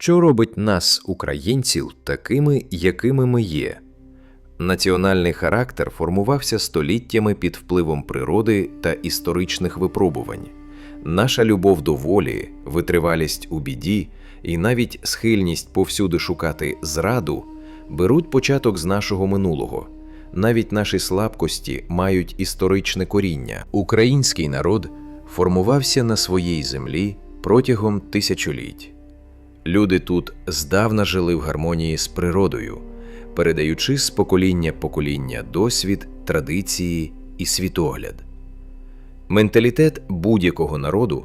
Що робить нас, українців, такими, якими ми є? Національний характер формувався століттями під впливом природи та історичних випробувань. Наша любов до волі, витривалість у біді і навіть схильність повсюди шукати зраду беруть початок з нашого минулого. Навіть наші слабкості мають історичне коріння. Український народ формувався на своїй землі протягом тисячоліть. Люди тут здавна жили в гармонії з природою, передаючи з покоління покоління досвід, традиції і світогляд. Менталітет будь-якого народу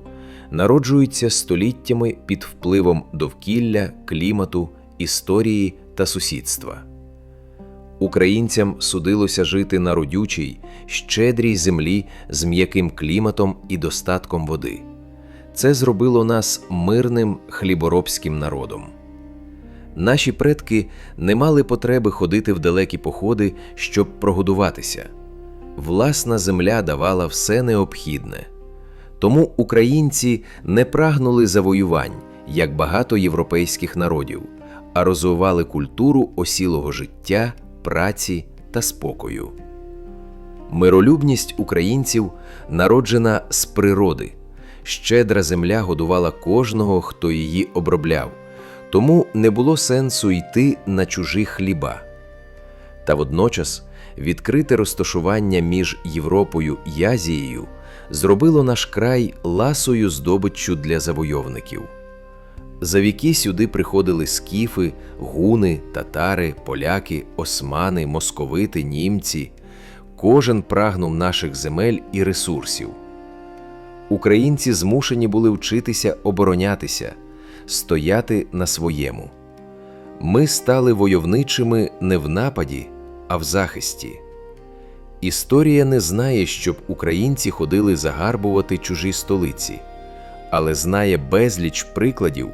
народжується століттями під впливом довкілля, клімату, історії та сусідства. Українцям судилося жити на родючій, щедрій землі з м'яким кліматом і достатком води. Це зробило нас мирним хліборобським народом. Наші предки не мали потреби ходити в далекі походи, щоб прогодуватися. Власна земля давала все необхідне. Тому українці не прагнули завоювань, як багато європейських народів, а розвивали культуру осілого життя, праці та спокою. Миролюбність українців народжена з природи. Щедра земля годувала кожного, хто її обробляв, тому не було сенсу йти на чужі хліба. Та водночас відкрите розташування між Європою і Азією зробило наш край ласою здобиччю для завойовників. За віки сюди приходили скіфи, гуни, татари, поляки, османи, московити, німці. Кожен прагнув наших земель і ресурсів. Українці змушені були вчитися оборонятися, стояти на своєму. Ми стали войовничими не в нападі, а в захисті. Історія не знає, щоб українці ходили загарбувати чужі столиці, але знає безліч прикладів,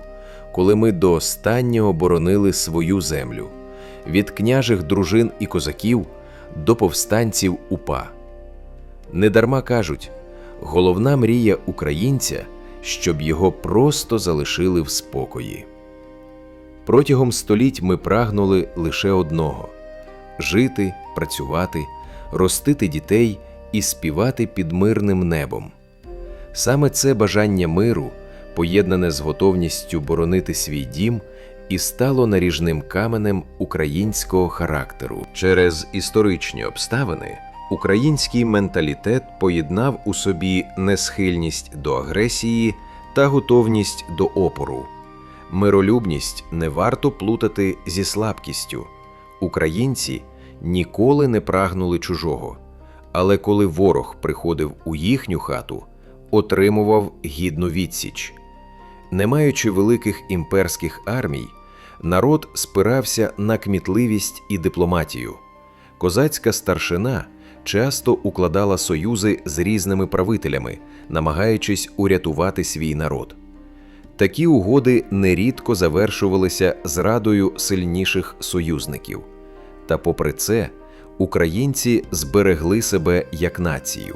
коли ми до останнього боронили свою землю від княжих дружин і козаків до повстанців УПА. Недарма кажуть, головна мрія українця, щоб його просто залишили в спокої. Протягом століть ми прагнули лише одного жити, працювати, ростити дітей і співати під мирним небом. Саме це бажання миру, поєднане з готовністю боронити свій дім, і стало наріжним каменем українського характеру. Через історичні обставини український менталітет поєднав у собі несхильність до агресії та готовність до опору. Миролюбність не варто плутати зі слабкістю. Українці ніколи не прагнули чужого, але коли ворог приходив у їхню хату, отримував гідну відсіч. Не маючи великих імперських армій, народ спирався на кмітливість і дипломатію. Козацька старшина часто укладала союзи з різними правителями, намагаючись урятувати свій народ. Такі угоди нерідко завершувалися зрадою сильніших союзників. Та, попри це, українці зберегли себе як націю.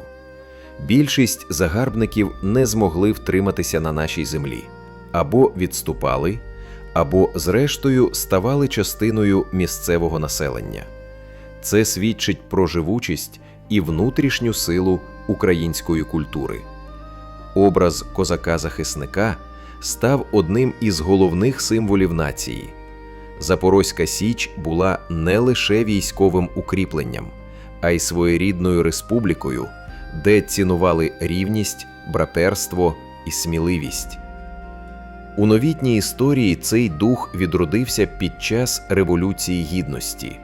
Більшість загарбників не змогли втриматися на нашій землі або відступали, або, зрештою, ставали частиною місцевого населення. Це свідчить про живучість і внутрішню силу української культури. Образ козака-захисника став одним із головних символів нації. Запорозька Січ була не лише військовим укріпленням, а й своєрідною республікою, де цінували рівність, братерство і сміливість. У новітній історії цей дух відродився під час Революції Гідності.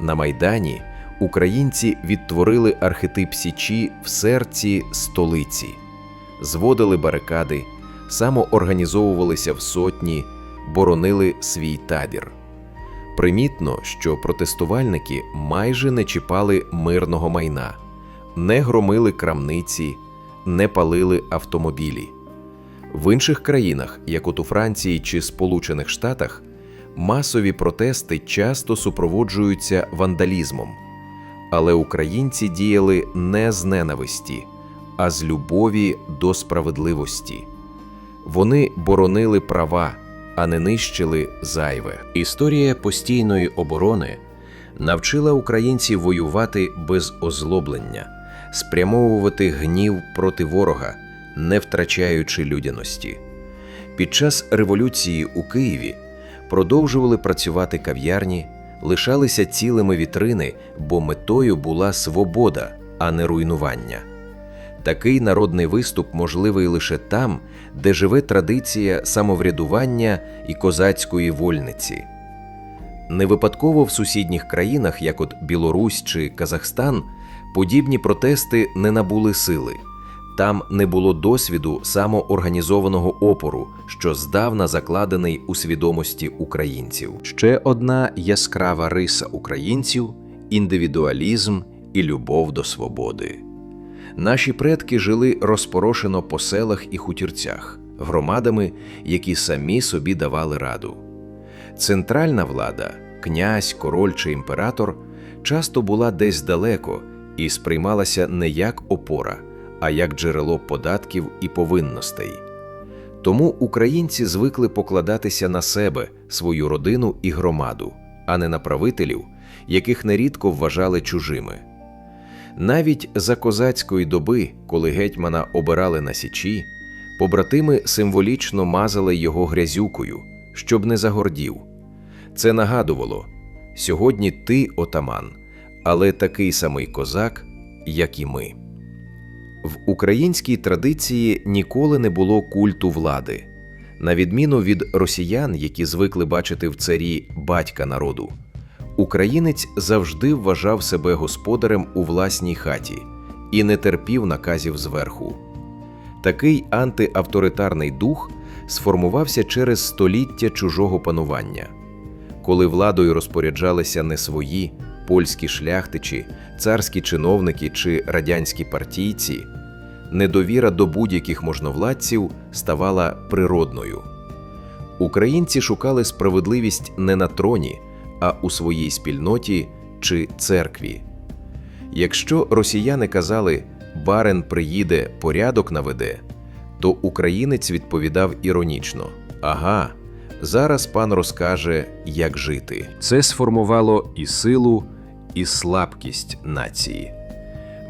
На Майдані українці відтворили архетип Січі в серці столиці, зводили барикади, самоорганізовувалися в сотні, боронили свій табір. Примітно, що протестувальники майже не чіпали мирного майна, не громили крамниці, не палили автомобілі. В інших країнах, як от у Франції чи Сполучених Штатах, масові протести часто супроводжуються вандалізмом, але українці діяли не з ненависті, а з любові до справедливості. Вони боронили права, а не нищили зайве. Історія постійної оборони навчила українців воювати без озлоблення, спрямовувати гнів проти ворога, не втрачаючи людяності. Під час революції у Києві продовжували працювати кав'ярні, лишалися цілими вітрини, бо метою була свобода, а не руйнування. Такий народний виступ можливий лише там, де живе традиція самоврядування і козацької вольниці. Не випадково в сусідніх країнах, як от Білорусь чи Казахстан, подібні протести не набули сили. Там не було досвіду самоорганізованого опору, що здавна закладений у свідомості українців. Ще одна яскрава риса українців індивідуалізм і любов до свободи. Наші предки жили розпорошено по селах і хутірцях, громадами, які самі собі давали раду. Центральна влада, князь, король чи імператор, часто була десь далеко і сприймалася не як опора, а як джерело податків і повинностей. Тому українці звикли покладатися на себе, свою родину і громаду, а не на правителів, яких нерідко вважали чужими. Навіть за козацької доби, коли гетьмана обирали на січі, побратими символічно мазали його грязюкою, щоб не загордів. Це нагадувало сьогодні ти отаман, але такий самий козак, як і ми. В українській традиції ніколи не було культу влади, на відміну від росіян, які звикли бачити в царі батька народу. Українець завжди вважав себе господарем у власній хаті і не терпів наказів зверху. Такий антиавторитарний дух сформувався через століття чужого панування. Коли владою розпоряджалися не свої польські шляхтичі, царські чиновники чи радянські партійці, недовіра до будь-яких можновладців ставала природною. Українці шукали справедливість не на троні, а у своїй спільноті чи церкві. Якщо росіяни казали барен приїде, порядок наведе, то українець відповідав іронічно: Ага, зараз пан розкаже, як жити. Це сформувало і силу, і слабкість нації.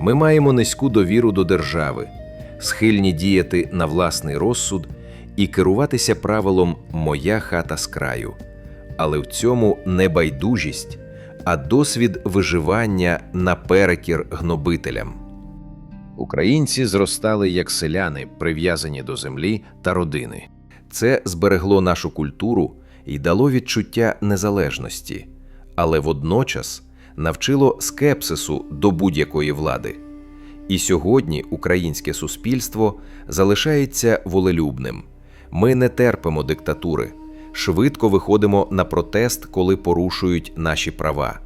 Ми маємо низьку довіру до держави, схильні діяти на власний розсуд і керуватися правилом Моя хата з краю. Але в цьому не байдужість, а досвід виживання наперекір гнобителям. Українці зростали як селяни, прив'язані до землі та родини. Це зберегло нашу культуру і дало відчуття незалежності, але водночас навчило скепсису до будь-якої влади. І сьогодні українське суспільство залишається волелюбним. Ми не терпимо диктатури, швидко виходимо на протест, коли порушують наші права.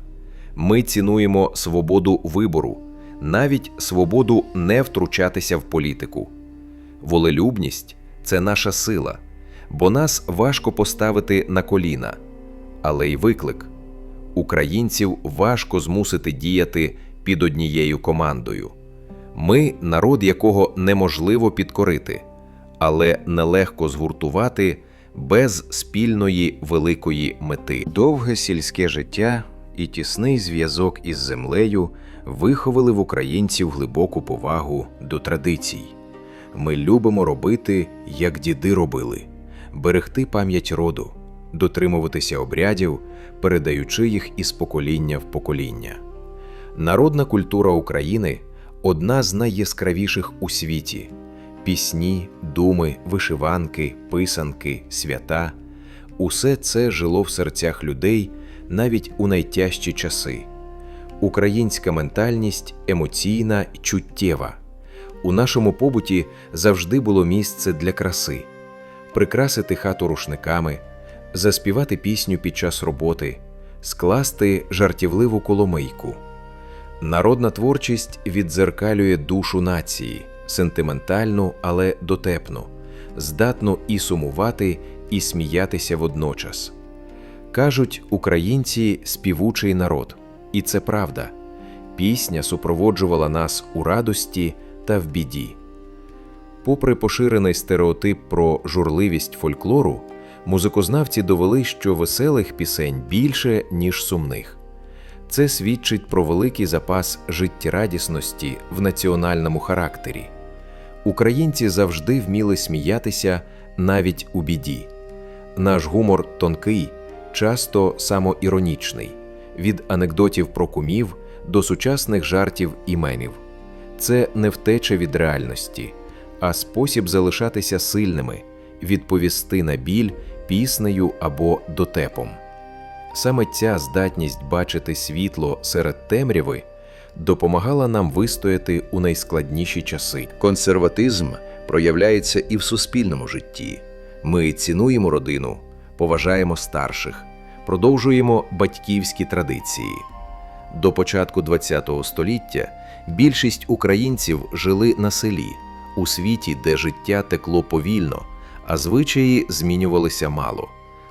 Ми цінуємо свободу вибору, навіть свободу не втручатися в політику. Волелюбність це наша сила, бо нас важко поставити на коліна, але й виклик. Українців важко змусити діяти під однією командою. Ми народ, якого неможливо підкорити, але нелегко згуртувати без спільної великої мети. Довге сільське життя і тісний зв'язок із землею виховали в українців глибоку повагу до традицій. Ми любимо робити, як діди робили, берегти пам'ять роду, дотримуватися обрядів, передаючи їх із покоління в покоління. Народна культура України одна з найяскравіших у світі. Пісні, думи, вишиванки, писанки, свята усе це жило в серцях людей навіть у найтяжчі часи. Українська ментальність емоційна чуттєва. У нашому побуті завжди було місце для краси, прикрасити хату рушниками, заспівати пісню під час роботи, скласти жартівливу коломийку. Народна творчість віддзеркалює душу нації, сентиментальну, але дотепну, здатну і сумувати, і сміятися водночас. Кажуть, українці співучий народ, і це правда. Пісня супроводжувала нас у радості та в біді. Попри поширений стереотип про журливість фольклору, Музикознавці довели, що веселих пісень більше, ніж сумних. Це свідчить про великий запас життєрадісності в національному характері. Українці завжди вміли сміятися навіть у біді. Наш гумор тонкий, часто самоіронічний, від анекдотів про кумів до сучасних жартів і мемів. Це не втеча від реальності, а спосіб залишатися сильними, відповісти на біль піснею або дотепом. Саме ця здатність бачити світло серед темряви допомагала нам вистояти у найскладніші часи. Консерватизм проявляється і в суспільному житті. Ми цінуємо родину, поважаємо старших, продовжуємо батьківські традиції. До початку ХХ століття більшість українців жили на селі, у світі, де життя текло повільно, а звичаї змінювалися мало.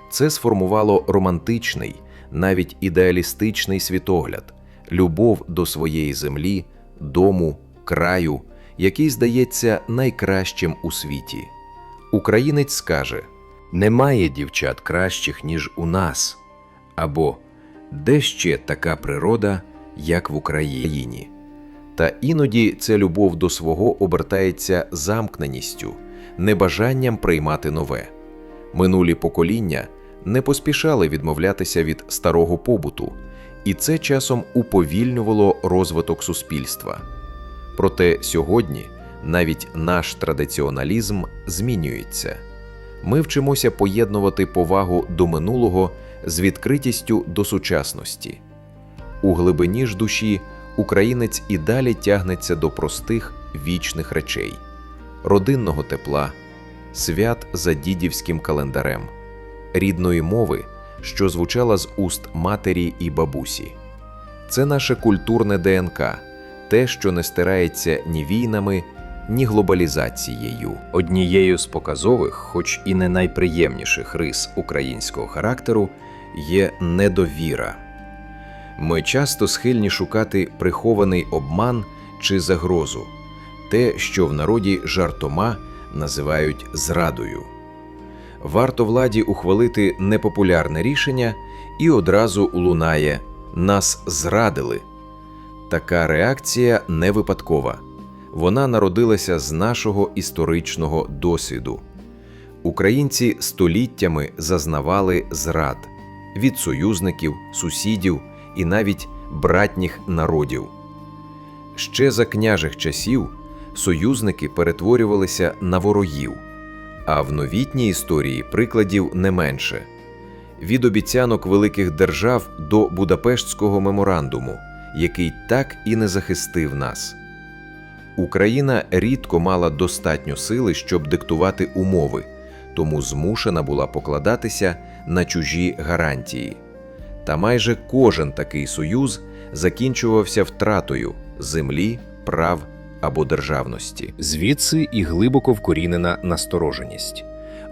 Це сформувало романтичний, навіть ідеалістичний світогляд, любов до своєї землі, дому, краю, який здається найкращим у світі. Українець скаже: Немає дівчат кращих, ніж у нас, або де ще така природа, як в Україні. Та іноді ця любов до свого обертається замкненістю, небажанням приймати нове. Минулі покоління не поспішали відмовлятися від старого побуту, і це часом уповільнювало розвиток суспільства. Проте сьогодні навіть наш традиціоналізм змінюється. Ми вчимося поєднувати повагу до минулого з відкритістю до сучасності. У глибині ж душі українець і далі тягнеться до простих вічних речей, родинного тепла, свят за дідівським календарем, рідної мови, що звучала з уст матері і бабусі. Це наше культурне ДНК, те, що не стирається ні війнами, ні глобалізацією. Однією з показових, хоч і не найприємніших рис українського характеру, є недовіра. Ми часто схильні шукати прихований обман чи загрозу, те, що в народі жартома називають зрадою. Варто владі ухвалити непопулярне рішення, і одразу лунає нас зрадили. Така реакція не випадкова. Вона народилася з нашого історичного досвіду. Українці століттями зазнавали зрад від союзників, сусідів і навіть братніх народів. Ще за княжих часів союзники перетворювалися на ворогів, а в новітній історії прикладів не менше від обіцянок великих держав до Будапештського меморандуму, який так і не захистив нас. Україна рідко мала достатньо сили, щоб диктувати умови, тому змушена була покладатися на чужі гарантії. Та майже кожен такий союз закінчувався втратою землі, прав або державності. Звідси і глибоко вкорінена настороженість.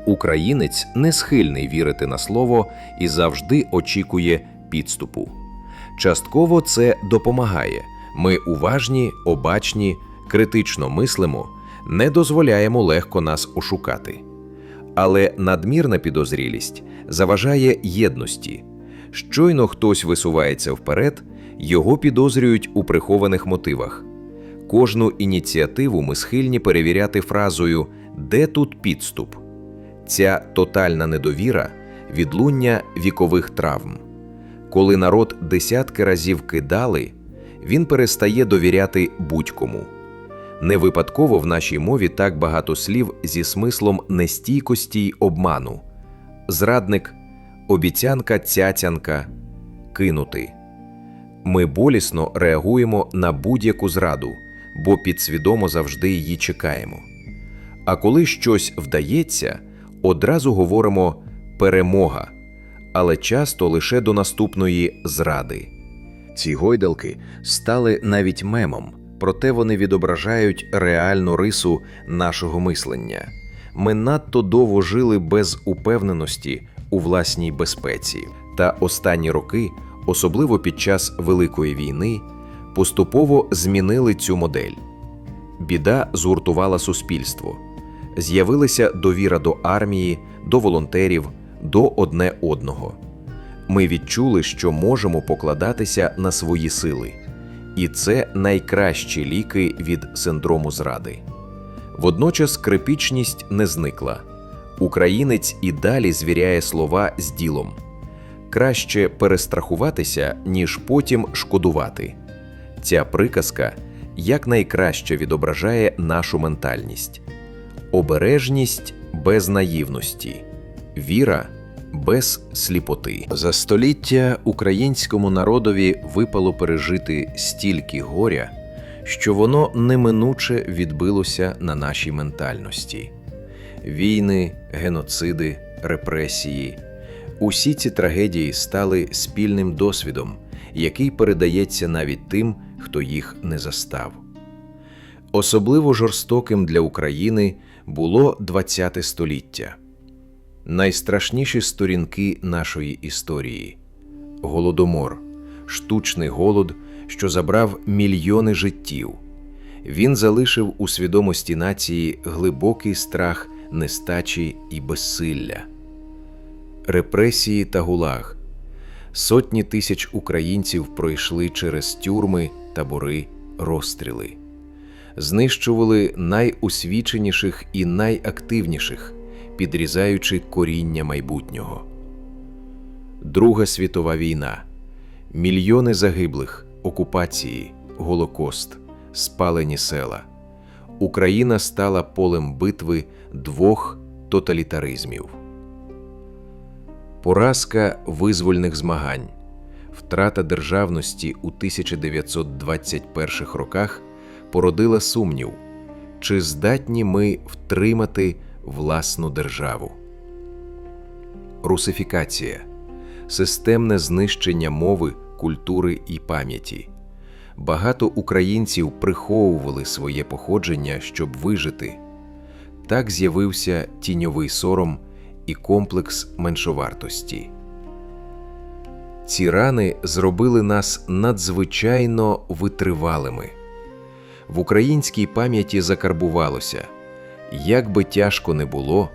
Українець не схильний вірити на слово і завжди очікує підступу. Частково це допомагає. Ми уважні, обачні, критично мислимо, не дозволяємо легко нас ошукати. Але надмірна підозрілість заважає єдності. Щойно хтось висувається вперед, його підозрюють у прихованих мотивах. Кожну ініціативу ми схильні перевіряти фразою Де тут підступ? Ця тотальна недовіра відлуння вікових травм. Коли народ десятки разів кидали, він перестає довіряти будь-кому. Не випадково в нашій мові так багато слів зі смислом нестійкості й обману: зрадник, обіцянка, цяцянка, кинути. Ми болісно реагуємо на будь-яку зраду, бо підсвідомо завжди її чекаємо. А коли щось вдається, одразу говоримо перемога, але часто лише до наступної зради. Ці гойдалки стали навіть мемом, проте вони відображають реальну рису нашого мислення. Ми надто довго жили без упевненості у власній безпеці, та останні роки, особливо під час Великої війни, поступово змінили цю модель. Біда згуртувала суспільство, з'явилася довіра до армії, до волонтерів, до одне одного. Ми відчули, що можемо покладатися на свої сили, і це найкращі ліки від синдрому зради. Водночас крипічність не зникла. Українець і далі звіряє слова з ділом. Краще перестрахуватися, ніж потім шкодувати. Ця приказка якнайкраще відображає нашу ментальність: обережність без наївності, віра без сліпоти. За століття українському народові випало пережити стільки горя, що воно неминуче відбилося на нашій ментальності. Війни, геноциди, репресії усі ці трагедії стали спільним досвідом, який передається навіть тим, хто їх не застав. Особливо жорстоким для України було ХХ століття. Найстрашніші сторінки нашої історії голодомор, штучний голод, що забрав мільйони життів. Він залишив у свідомості нації глибокий страх нестачі і безсилля, репресії та гулаг. Сотні тисяч українців пройшли через тюрми, табори, розстріли, знищували найосвіченіших і найактивніших, підрізаючи коріння майбутнього. Друга світова війна, мільйони загиблих, окупації, голокост, спалені села. Україна стала полем битви двох тоталітаризмів. Поразка визвольних змагань, втрата державності у 1921 роках породила сумнів, чи здатні ми втримати власну державу. Русифікація системне знищення мови, культури і пам'яті. Багато українців приховували своє походження, щоб вижити. Так з'явився тіньовий сором і комплекс меншовартості. Ці рани зробили нас надзвичайно витривалими. В українській пам'яті закарбувалося як би тяжко не було,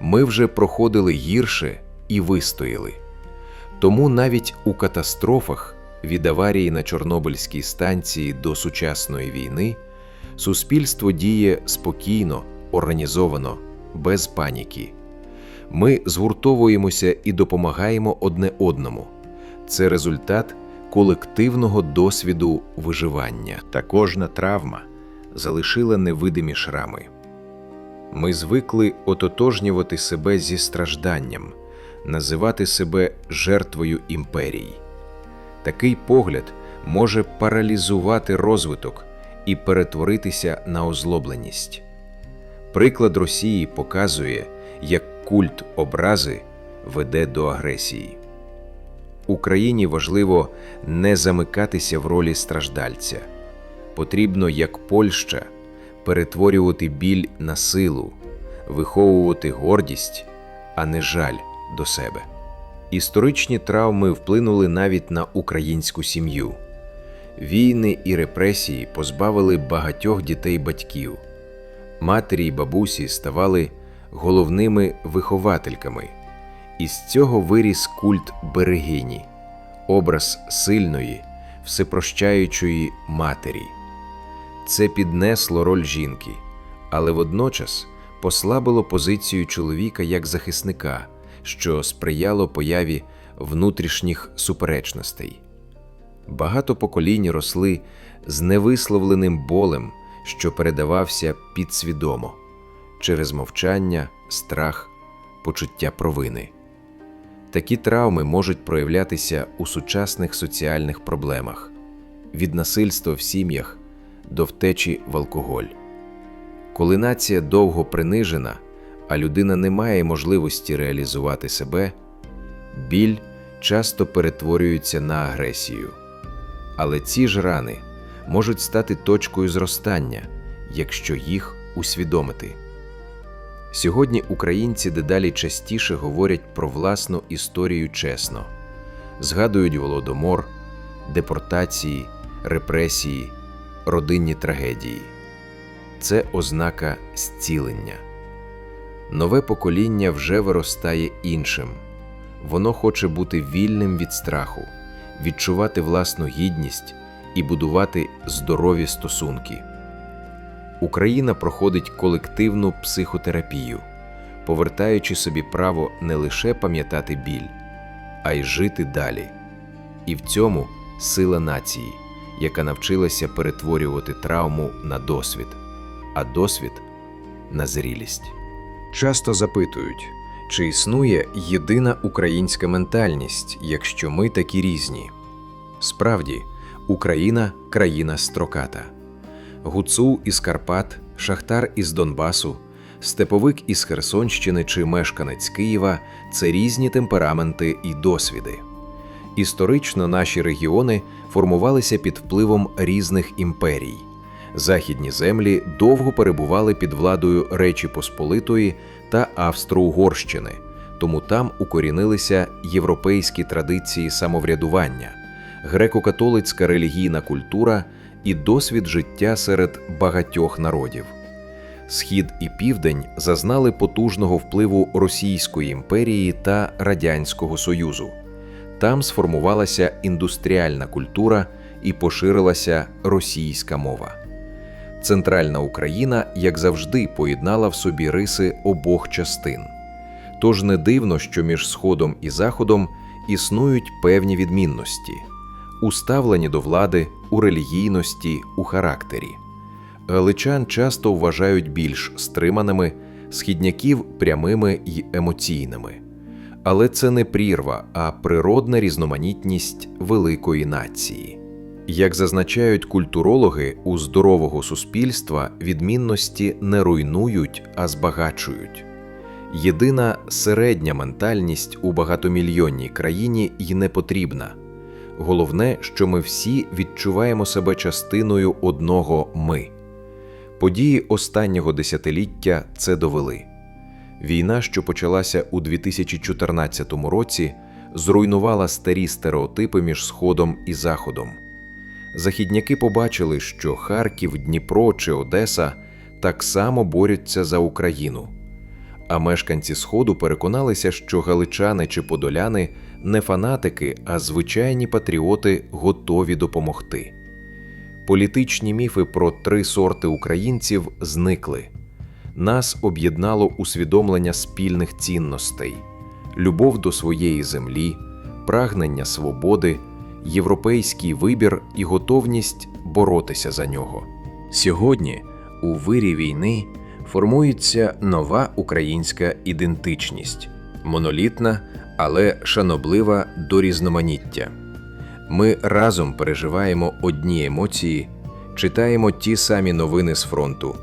ми вже проходили гірше і вистояли. Тому навіть у катастрофах від аварії на Чорнобильській станції до сучасної війни суспільство діє спокійно, організовано, без паніки. Ми згуртовуємося і допомагаємо одне одному. Це результат колективного досвіду виживання. Та кожна травма залишила невидимі шрами. Ми звикли ототожнювати себе зі стражданням, називати себе жертвою імперій. Такий погляд може паралізувати розвиток і перетворитися на озлобленість. Приклад Росії показує, як культ образи веде до агресії. Україні важливо не замикатися в ролі страждальця. Потрібно, як Польща, перетворювати біль на силу, виховувати гордість, а не жаль до себе. Історичні травми вплинули навіть на українську сім'ю. Війни і репресії позбавили багатьох дітей батьків. Матері й бабусі ставали головними виховательками. Із цього виріс культ берегині, образ сильної, всепрощаючої матері. Це піднесло роль жінки, але водночас послабило позицію чоловіка як захисника, що сприяло появі внутрішніх суперечностей. Багато поколінь росли з невисловленим болем, що передавався підсвідомо через мовчання, страх, почуття провини. Такі травми можуть проявлятися у сучасних соціальних проблемах від насильства в сім'ях до втечі в алкоголь. Коли нація довго принижена, а людина не має можливості реалізувати себе, біль часто перетворюється на агресію. Але ці ж рани можуть стати точкою зростання, якщо їх усвідомити. Сьогодні українці дедалі частіше говорять про власну історію чесно, згадують голодомор, депортації, репресії, родинні трагедії. Це ознака зцілення. Нове покоління вже виростає іншим, Воно хоче бути вільним від страху, відчувати власну гідність і будувати здорові стосунки. Україна проходить колективну психотерапію, повертаючи собі право не лише пам'ятати біль, а й жити далі. І в цьому сила нації, яка навчилася перетворювати травму на досвід, а досвід на зрілість. Часто запитують, чи існує єдина українська ментальність, якщо ми такі різні. Справді, Україна країна строката. Гуцул із Карпат, шахтар із Донбасу, степовик із Херсонщини чи мешканець Києва це різні темпераменти і досвіди. Історично наші регіони формувалися під впливом різних імперій. Західні землі довго перебували під владою Речі Посполитої та Австро-Угорщини, тому там укорінилися європейські традиції самоврядування, греко-католицька релігійна культура і досвід життя серед багатьох народів. Схід і південь зазнали потужного впливу Російської імперії та Радянського Союзу. Там сформувалася індустріальна культура і поширилася російська мова. Центральна Україна, як завжди, поєднала в собі риси обох частин. Тож не дивно, що між Сходом і Заходом існують певні відмінності у ставленні до влади, у релігійності, у характері. Галичан часто вважають більш стриманими, східняків прямими й емоційними. Але це не прірва, а природна різноманітність великої нації. Як зазначають культурологи, у здорового суспільства відмінності не руйнують, а збагачують. Єдина середня ментальність у багатомільйонній країні й не потрібна. Головне, що ми всі відчуваємо себе частиною одного ми. Події останнього десятиліття це довели. Війна, що почалася у 2014 році, зруйнувала старі стереотипи між Сходом і Заходом. Західняки побачили, що Харків, Дніпро чи Одеса так само борються за Україну. А мешканці Сходу переконалися, що галичани чи подоляни не фанатики, а звичайні патріоти готові допомогти. Політичні міфи про три сорти українців зникли. Нас об'єднало усвідомлення спільних цінностей, любов до своєї землі, прагнення свободи, європейський вибір і готовність боротися за нього. Сьогодні, у вирі війни, формується нова українська ідентичність, монолітна, але шаноблива до різноманіття. Ми разом переживаємо одні емоції, читаємо ті самі новини з фронту,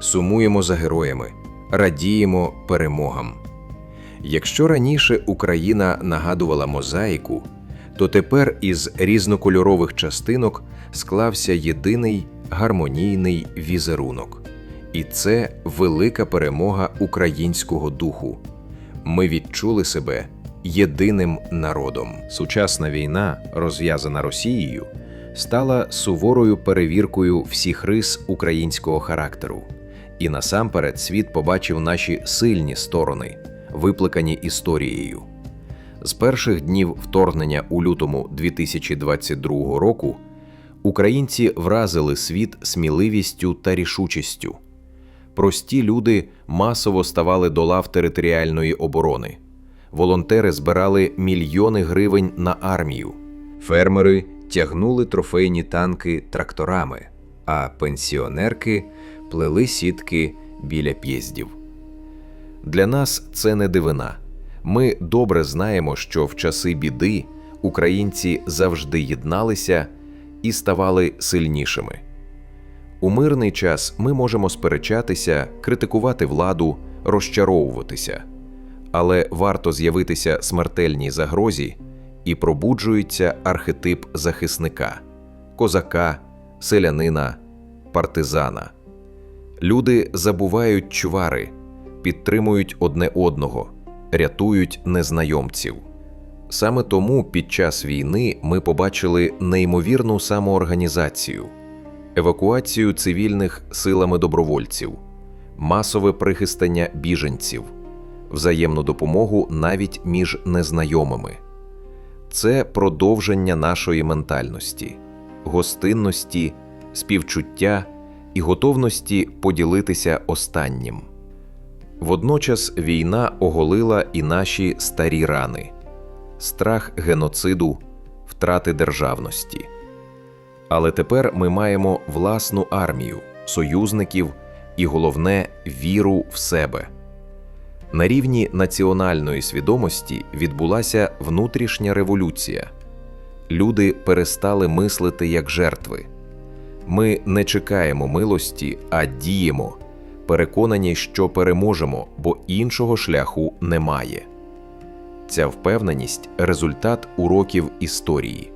сумуємо за героями, радіємо перемогам. Якщо раніше Україна нагадувала мозаїку, то тепер із різнокольорових частинок склався єдиний гармонійний візерунок. І це велика перемога українського духу. Ми відчули себе єдиним народом. Сучасна війна, розв'язана Росією, стала суворою перевіркою всіх рис українського характеру. І насамперед світ побачив наші сильні сторони, викликані історією. З перших днів вторгнення у лютому 2022 року українці вразили світ сміливістю та рішучістю. Прості люди масово ставали до лав територіальної оборони. Волонтери збирали мільйони гривень на армію. Фермери тягнули трофейні танки тракторами, а пенсіонерки плели сітки біля п'єздів. Для нас це не дивина. Ми добре знаємо, що в часи біди українці завжди єдналися і ставали сильнішими. У мирний час ми можемо сперечатися, критикувати владу, розчаровуватися. Але варто з'явитися смертельній загрозі, і пробуджується архетип захисника, козака, селянина, партизана. Люди забувають чвари, підтримують одне одного, рятують незнайомців. Саме тому під час війни ми побачили неймовірну самоорганізацію, евакуацію цивільних силами добровольців, масове прихистання біженців, взаємну допомогу навіть між незнайомими. Це продовження нашої ментальності, гостинності, співчуття і готовності поділитися останнім. Водночас війна оголила і наші старі рани страх геноциду, втрати державності. Але тепер ми маємо власну армію, союзників і головне віру в себе. На рівні національної свідомості відбулася внутрішня революція. Люди перестали мислити як жертви. Ми не чекаємо милості, а діємо, переконані, що переможемо, бо іншого шляху немає. Ця впевненість результат уроків історії.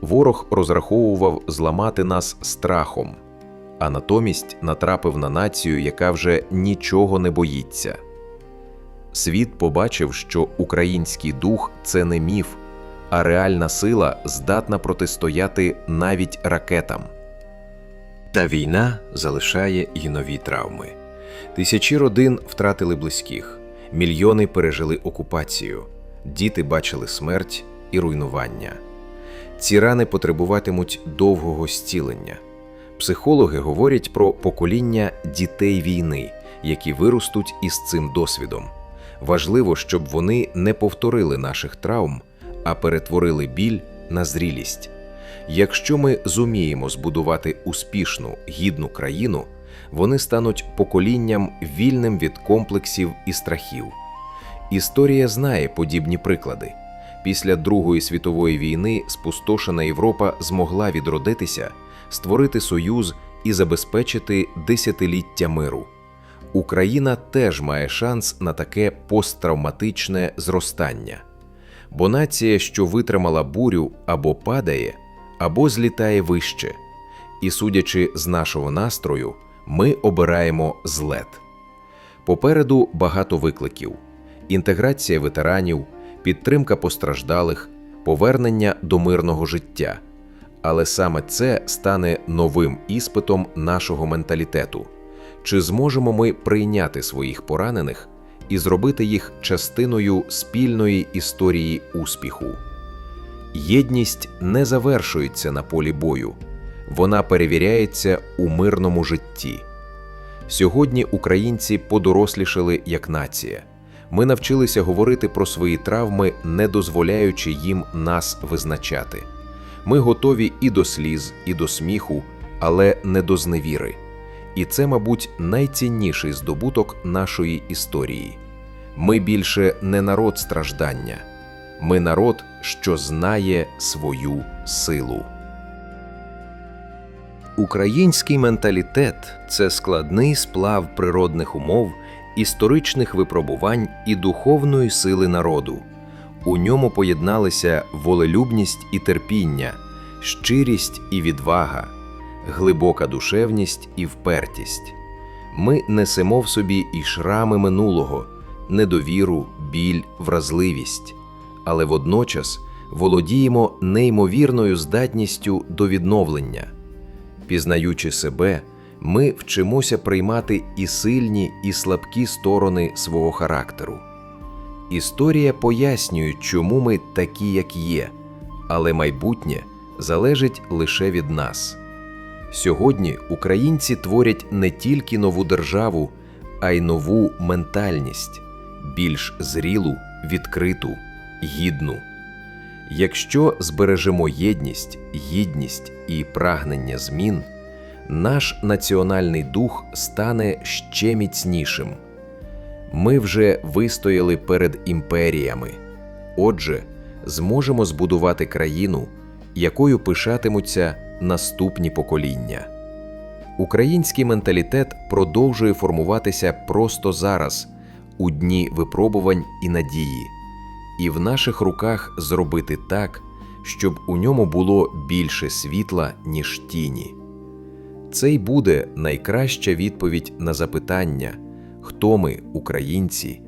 Ворог розраховував зламати нас страхом, а натомість натрапив на націю, яка вже нічого не боїться. Світ побачив, що український дух це не міф, а реальна сила здатна протистояти навіть ракетам. Та війна залишає і нові травми. Тисячі родин втратили близьких, мільйони пережили окупацію, діти бачили смерть і руйнування. Ці рани потребуватимуть довгого зцілення. Психологи говорять про покоління дітей війни, які виростуть із цим досвідом. Важливо, щоб вони не повторили наших травм, а перетворили біль на зрілість. Якщо ми зуміємо збудувати успішну, гідну країну, вони стануть поколінням вільним від комплексів і страхів. Історія знає подібні приклади. Після Другої світової війни спустошена Європа змогла відродитися, створити союз і забезпечити десятиліття миру. Україна теж має шанс на таке посттравматичне зростання. Бо нація, що витримала бурю, або падає, або злітає вище. І, судячи з нашого настрою, ми обираємо злет. Попереду багато викликів: інтеграція ветеранів, підтримка постраждалих, повернення до мирного життя. Але саме це стане новим іспитом нашого менталітету. Чи зможемо ми прийняти своїх поранених і зробити їх частиною спільної історії успіху? Єдність не завершується на полі бою, вона перевіряється у мирному житті. Сьогодні українці подорослішали як нація. Ми навчилися говорити про свої травми, не дозволяючи їм нас визначати. Ми готові і до сліз, і до сміху, але не до зневіри. І це, мабуть, найцінніший здобуток нашої історії. Ми більше не народ страждання, ми народ, що знає свою силу. Український менталітет це складний сплав природних умов, історичних випробувань і духовної сили народу. У ньому поєдналися волелюбність і терпіння, щирість і відвага, глибока душевність і впертість. Ми несемо в собі і шрами минулого, недовіру, біль, вразливість, але водночас володіємо неймовірною здатністю до відновлення. Пізнаючи себе, ми вчимося приймати і сильні, і слабкі сторони свого характеру. Історія пояснює, чому ми такі, як є, але майбутнє залежить лише від нас. Сьогодні українці творять не тільки нову державу, а й нову ментальність, більш зрілу, відкриту, гідну. Якщо збережемо єдність, гідність і прагнення змін, наш національний дух стане ще міцнішим. Ми вже вистояли перед імперіями, отже, зможемо збудувати країну, якою пишатимуться наступні покоління. Український менталітет продовжує формуватися просто зараз, у дні випробувань і надії, і в наших руках зробити так, щоб у ньому було більше світла, ніж тіні. Це й буде найкраща відповідь на запитання, хто ми, українці,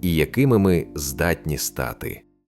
і якими ми здатні стати.